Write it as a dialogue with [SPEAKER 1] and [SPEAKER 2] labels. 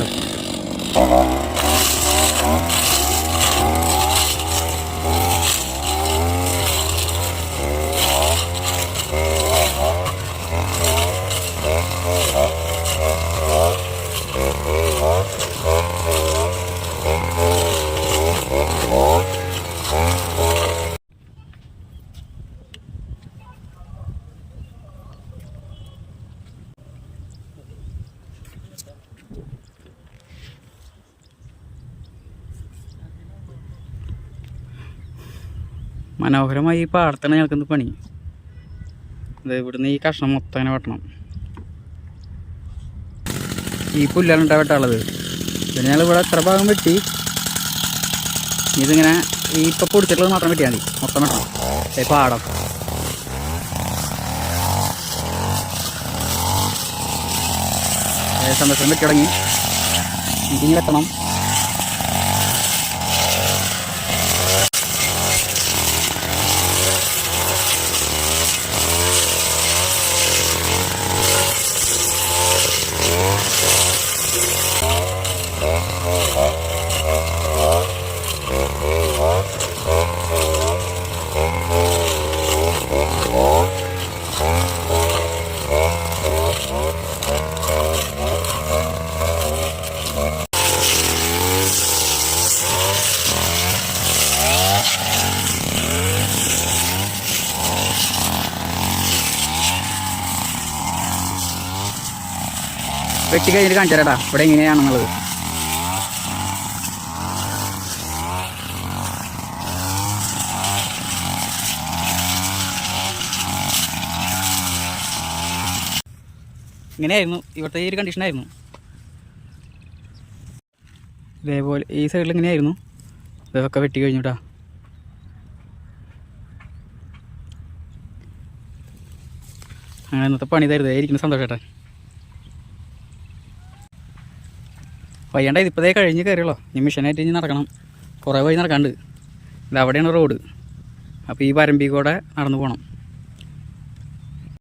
[SPEAKER 1] കേട്ടോ മനോഹരമായി ഈ പാടത്താണ് ഞങ്ങൾക്ക് പണി. അത് ഇവിടുന്ന് ഈ കഷ്ണം മൊത്തം അങ്ങനെ വെട്ടണം. ഈ പുല്ലാണ് ഉണ്ടാ വെട്ടാനുള്ളത്. പിന്നെ ഞങ്ങൾ ഇവിടെ എത്ര ഭാഗം വെട്ടി? ഇതിങ്ങനെ ഈ ഇപ്പം പൊടിച്ചിട്ടുള്ളത് മാത്രം വെട്ടിയാൽ മതി. മൊത്തം വെട്ടണം. ഈ പാടം. സന്തോഷം വെട്ടി തുടങ്ങി. എനിക്കിനി വെട്ടണം വെട്ടി കഴിഞ്ഞിട്ട് കാണിച്ചു ഇവിടെ എങ്ങനെയാണെന്നുള്ളത് ഇങ്ങനെയായിരുന്നു. ഇവിടുത്തെ ഈ ഒരു കണ്ടീഷനായിരുന്നു ഇതേപോലെ ഈ സൈഡിൽ ഇങ്ങനെയായിരുന്നു. ഇതൊക്കെ വെട്ടി കഴിഞ്ഞിട്ടാ അങ്ങനെ ഇന്നത്തെ പണി തരുതായിരിക്കുന്നു ഇരിക്കുന്ന വയ്യണ്ട ഇതിപ്പോഴേ കഴിഞ്ഞ് കയറിയുള്ളൂ. ഇനി മിഷനായിട്ട് ഇനി നടക്കണം. കുറേ വഴി നടക്കാണ്ട്. ഇതവിടെയാണ് റോഡ്. അപ്പോൾ ഈ പരമ്പി കൂടെ നടന്നു പോകണം